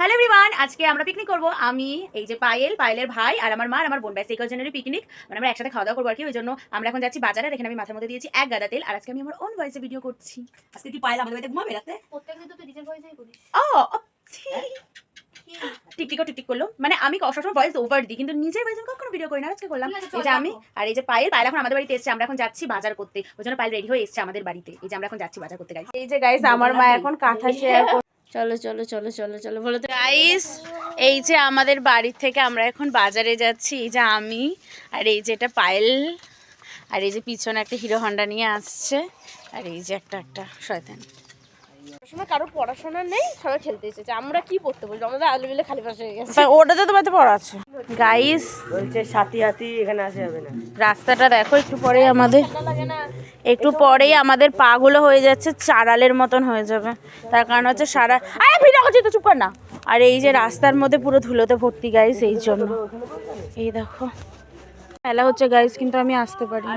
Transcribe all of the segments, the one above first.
Hello everyone আজকে আমরা picnic করব। আমি এই যে পায়েল পায়েলের ভাই আর আমার মা আর আমার বোন ব্যাস এই কজনেরই পিকনিক মানে আমরা একসাথে খাওয়া দাওয়া করব আর কি ওই জন্য আমরা এখন যাচ্ছি বাজারে এখানে আমি মাথার মধ্যে দিয়েছি এক গাদা তেল। আর আজকে আমি আমার ওন ভয়েসে ভিডিও করছি। আজকে কি পায়েল আমাদের বাড়িতে ঘুমাবে রাতে? প্রত্যেকদিন তো তুই নিজের ভয়েসেই করিস। ও টিকটিকও টিকটিক করল। মানে আমি সবসময় ভয়েস ওভার দিই কিন্তু নিজের ভয়েস কখনো ভিডিও করি না আজকে করলাম। এই যে আমি আর এই যে পায়েল পায়েল এখন আমাদের বাড়িতে এসেছে আমরা এখন যাচ্ছি বাজার করতে। ওই জন্য পায়েল রেডি হয়ে এসেছে আমাদের বাড়িতে। এই যে আমরা এখন যাচ্ছি বাজার করতে গাইস এই যে গাইস আমার মা এখন কাঁথা শেয়ার চলো চলো চলো চলো চলো বলো তো গাইস এই যে আমাদের বাড়ি থেকে আমরা এখন বাজারে যাচ্ছি। এই যে আমি আর এই যে এটা পায়েল। আর এই যে পিছনে একটা হিরো হন্ডা নিয়ে আসছে। আর এই যে একটা একটা শয়তান। সময় কারও পড়াশোনা নেই সবাই খেলতে এসেছে আমরা কি পড়তে বলব আমাদের আলু বিলে খালি পাশে হয়ে গেছে। ওটাতে তোমার তো পড়া আছে। গাইস বলছে সাথী হাতি এখানে আসা যাবে না। রাস্তাটা দেখো একটু পরেই আমাদের। একটু পরেই আমাদের পাগুলো হয়ে যাচ্ছে চারালের মতন হয়ে যাবে। তার কারণ হচ্ছে সারা আরে ভিডিও করছি তো চুপ কর না। আর এই যে রাস্তার মধ্যে পুরো ধুলোতে ভর্তি গাইস এই জন্য। এই দেখো। মেলা হচ্ছে গাইস কিন্তু আমি আসতে পারি না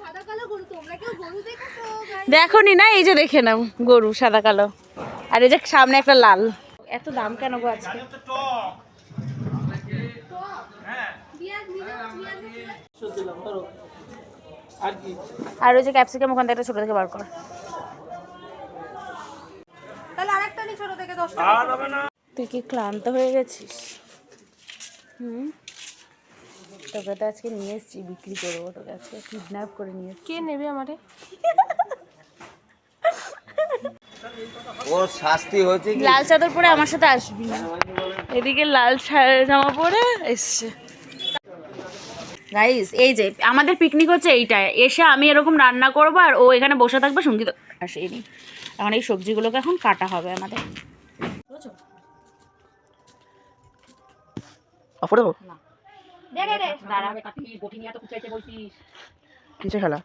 সাদা কালো গরু তোমরা কেউ গরু দেখেছ দেখো নি না এই যে দেখে নাও গরু সাদা কালো। আর এই যে সামনে একটা লাল। এত দাম কেন গো আজকে? আর ওই যে ক্যাপসিকাম ওখান থেকে একটা ছোট থেকে বার কর। তাহলে আরেকটা নি ছোট থেকে দশ তুই কি ক্লান্ত হয়ে গেছিস? হুম? তোকে তো আজকে নিয়ে এসেছি বিক্রি করব তোকে আজকে কিডন্যাপ করে নিয়ে কে নেবে আমারে? ওর শাস্তি হয়েছে লাল চাদর পরে আমার সাথে আসবি। এদিকে লাল জামা পরে এসছে। গাইস এই যে আমাদের পিকনিক হচ্ছে এইটা। এসে আমি এরকম রান্না করব আর ও এখানে বসে থাকবে সংগীত আসেনি এখন এই সবজিগুলোকে এখন কাটা হবে আমাদের। বুঝেছ? অফরে দেবো? দে দে দে কিসে খেলা?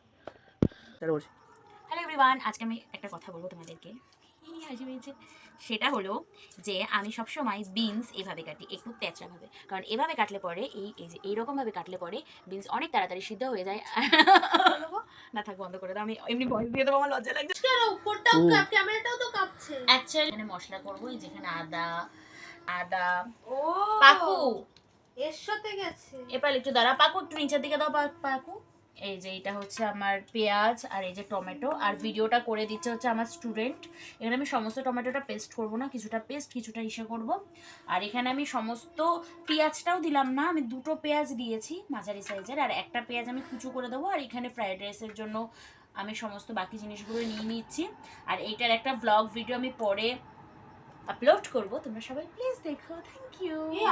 চলো হ্যালো এভরিওয়ান আজকে আমি একটা কথা বলব তোমাদেরকে। সেটা হলো যে আমি সবসময় বিনস এভাবে কাটি একটু প্যাঁচড়াভাবে কারণ এভাবে কাটলে পরে এই এই যে এইরকমভাবে কাটলে পরে বিনস অনেক তাড়াতাড়ি সিদ্ধ হয়ে যায়। না থাক বন্ধ করে দাও। আমি এমনি ভয় দিয়ে দেবো আমার লজ্জা লাগছে। ক্যামেরাটাও তো কাঁপছে অ্যাকচুয়ালি এখানে মশলা করব এই যেখানে আদা আদা ও। পাকু। এর সাথে গেছে। এবার একটু দাঁড়া পাকু একটু নিচের দিকে দাও পাকু এই যে এটা হচ্ছে আমার পেঁয়াজ আর এই যে টমেটো। আর ভিডিওটা করে দিচ্ছে হচ্ছে আমার স্টুডেন্ট। এখানে আমি সমস্ত টমেটোটা পেস্ট করব না কিছুটা পেস্ট কিছুটা ইসে করব। আর এখানে আমি সমস্ত পেঁয়াজটাও দিলাম না আমি দুটো পেঁয়াজ দিয়েছি মাঝারি সাইজের। আর একটা পেঁয়াজ আমি কুচু করে দেবো আর এখানে ফ্রাইড রাইসের জন্য আমি সমস্ত বাকি জিনিসগুলো নিয়ে নিচ্ছি। আর এইটার একটা ব্লগ ভিডিও আমি পরে আপলোড করব। তোমরা সবাই প্লিজ দেখো থ্যাংক ইউ এই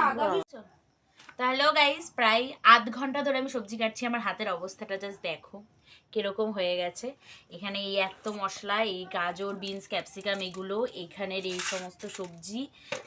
তাহলেও গাইস প্রায় আধ ঘণ্টা ধরে আমি সবজি কাটছি, আমার হাতের অবস্থাটা জাস্ট দেখো কীরকম হয়ে গেছে। এখানে এই এত মশলা, এই গাজর বিনস ক্যাপসিকাম এগুলো, এখানের এই সমস্ত সবজি,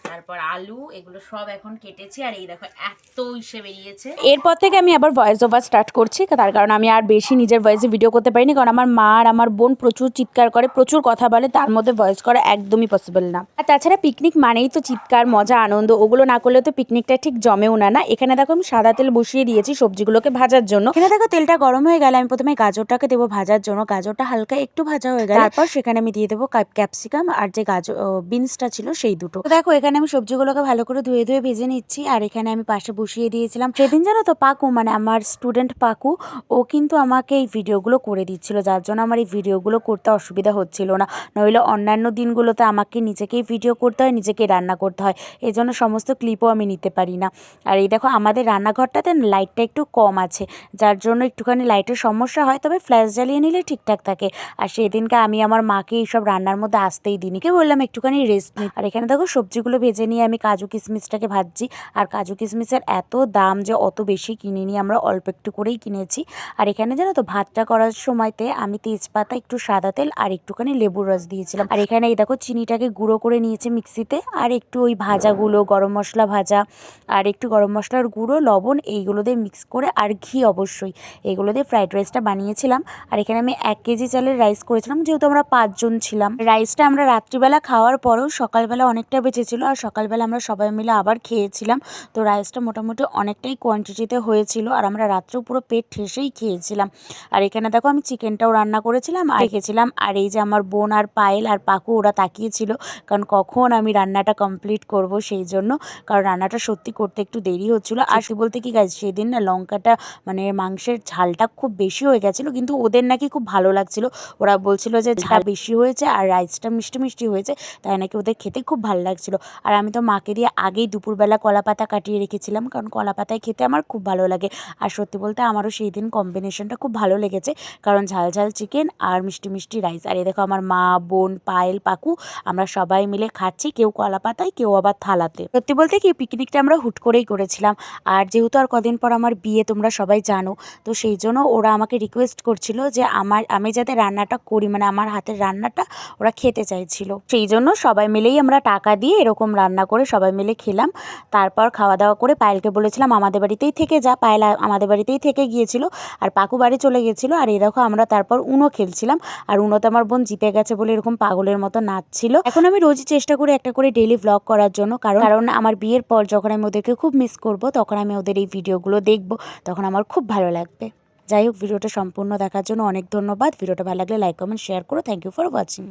তারপর আলু, এগুলো সব এখন কেটেছি। আর এই দেখো এত ইসে বেরিয়েছে। এরপর থেকে আমি আবার ভয়েস ওভার স্টার্ট করছি তার কারণ আমি আর বেশি নিজের ভয়েসে ভিডিও করতে পারিনি, কারণ আমার মা আর আমার বোন প্রচুর চিৎকার করে, প্রচুর কথা বলে, তার মধ্যে ভয়েস করা একদমই পসিবল না। আর তাছাড়া পিকনিক মানেই তো চিৎকার, মজা, আনন্দ, ওগুলো না করলে তো পিকনিকটা ঠিক জমেও না না? এখানে দেখো আমি সাদা তেল বসিয়ে দিয়েছি সবজিগুলোকে ভাজার জন্য। এখানে দেখো তেলটা গরম হয়ে গেলে আমি প্রথমে গাজরটাকে দেবো ভাজার জন্য। গাজরটা হালকা একটু ভাজা হয়ে গেল তারপর সেখানে আমি দিয়ে দেবো ক্যাপসিকাম আর যে গাজর বিনসটা ছিল সেই দুটো। দেখো এখানে আমি সবজিগুলোকে ভালো করে ধুয়ে ধুয়ে ভেজে নিচ্ছি আর এখানে আমি পাশে বসিয়ে দিয়েছিলাম। সেদিন জানো তো পাকু মানে আমার স্টুডেন্ট পাকু ও কিন্তু আমাকে এই ভিডিওগুলো করে দিচ্ছিল যার জন্য আমার এই ভিডিওগুলো করতে অসুবিধা হচ্ছিল না। নইলে অন্যান্য দিনগুলোতে আমাকে নিজেকেই ভিডিও করতে হয় নিজেকে রান্না করতে হয়। এই জন্য সমস্ত ক্লিপও আমি নিতে পারি না। আর এই দেখো আমাদের রান্নাঘরটাতে লাইটটা একটু কম আছে, যার জন্য একটুখানি লাইটের সমস্যা হয়, তবে ফ্ল্যাশ জ্বালিয়ে নিলে ঠিকঠাক থাকে। আর সেদিনকে আমি আমার মাকে এইসব রান্নার মধ্যে আসতেই দিইনি। কে বললাম একটুখানি রেস্ট নিই। আর এখানে দেখো সবজিগুলো ভেজে নিয়ে আমি কাজু কিশমিশটাকে ভাজছি। আর কাজু কিশমিশের এত দাম যে অত বেশি কিনিনি, আমরা অল্প একটু করেই কিনেছি। আর এখানে জানো তো ভাতটা করার সময়তে আমি তেজপাতা, একটু সাদা তেল আর একটুখানি লেবুর রস দিয়েছিলাম। আর এখানে এই দেখো চিনিটাকে গুঁড়ো করে নিয়েছে মিক্সিতে। আর একটু ওই ভাজাগুলো, গরম মশলা ভাজা, আর একটু গরম মশলার গুঁড়ো, লবণ এইগুলো দিয়ে মিক্স করে আর ঘি অবশ্যই। এইগুলো দিয়ে ফ্রাইড রাইসটা বানিয়েছিলাম। আর এখানে আমি এক কেজি চালের রাইস করেছিলাম, যেহেতু আমরা পাঁচজন ছিলাম। রাইসটা আমরা রাত্রিবেলা খাওয়ার পরেও সকালবেলা অনেকটা বেঁচেছিল আর সকালবেলা আমরা সবাই মিলে আবার খেয়েছিলাম। তো রাইসটা মোটামুটি অনেকটাই কোয়ান্টিটিতে হয়েছিল আর আমরা রাত্রেও পুরো পেট ঠেসেই খেয়েছিলাম। আর এখানে দেখো আমি চিকেনটাও রান্না করেছিলাম আর রেখেছিলাম। আর এই যে আমার বোন আর পায়েল আর পাকু ওরা তাকিয়েছিল, কারণ কখন আমি রান্নাটা কমপ্লিট করব সেই জন্য। কারণ রান্নাটা সত্যি করতে একটু দেরি হচ্ছিল আর সে বলতে কি গাছ সেদিন না লঙ্কাটা মানে মাংসের ঝালটা খুব বেশি হয়ে গেছিল কিন্তু ওদের নাকি খুব ভালো লাগছিল। ওরা বলছিল যে ঝাল বেশি হয়েছে আর রাইসটা মিষ্টি মিষ্টি হয়েছে তাই নাকি ওদের খেতে খুব ভালো লাগছিল। আর আমি তো মাকে দিয়ে আগেই দুপুরবেলা কলা পাতা কাটিয়ে রেখেছিলাম কারণ কলা পাতায় খেতে আমার খুব ভালো লাগে। আর সত্যি বলতে আমারও সেই দিন কম্বিনেশনটা খুব ভালো লেগেছে কারণ ঝাল ঝাল চিকেন আর মিষ্টি মিষ্টি রাইস আর এই দেখো আমার মা বোন পায়েল পাকু আমরা সবাই মিলে খাচ্ছি কেউ কলা পাতায় কেউ আবার থালাতে। সত্যি বলতে কি পিকনিকটা আমরা হুট করেই করেছিলাম। আর যেহেতু আর কদিন পর আমার বিয়ে, তোমরা সবাই জানো, তো সেই জন্য ওরা আমাকে রিকোয়েস্ট করছিল যে আমার, আমি যাতে রান্নাটা করি মানে আমার হাতের রান্নাটা ওরা খেতে চাইছিল। সেই জন্য সবাই মিলেই আমরা টাকা দিয়ে এরকম রান্না করে সবাই মিলে খেলাম। তারপর খাওয়া দাওয়া করে পায়েলকে বলেছিলাম, আমাদের বাড়িতেই থেকে যা। পায়েল আমাদের বাড়িতেই থেকে গিয়েছিল আর পাকু বাড়ি চলে গেছিল আর এই দেখো আমরা তারপর উনো খেলছিলাম। আর উনোতে আমার বোন জিতে গেছে বলে এরকম পাগলের মতো নাচছিল। এখন আমি রোজই চেষ্টা করি একটা করে ডেলি ভ্লগ করার জন্য। কারণ কারণ আমার বিয়ের পর যখন আমি ওদেরকে খুব মিস করব তখন আমি ওদের এই ভিডিওগুলো দেখব। তখন আমার খুব ভালো লাগবে। যাই হোক, ভিডিওটা সম্পূর্ণ দেখার জন্য অনেক ধন্যবাদ। ভিডিওটা ভালো লাগলে লাইক কমেন্ট শেয়ার করো। Thank you for watching